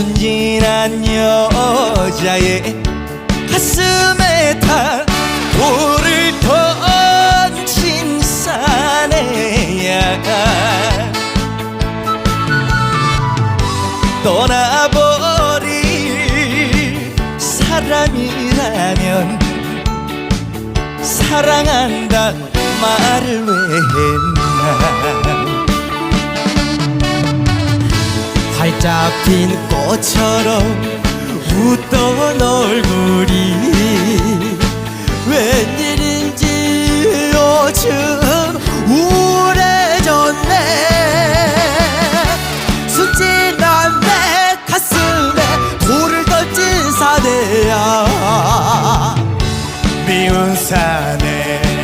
순진한 여자의 가슴에 다 돌을 던진 사내야 떠나버릴 사람이라면 사랑한다 말을 왜했 잡힌 꽃처럼 웃던 얼굴이 웬일인지 요즘 우울해졌네. 순진한 내 가슴에 돌을 던진 사내야. 미운 사내.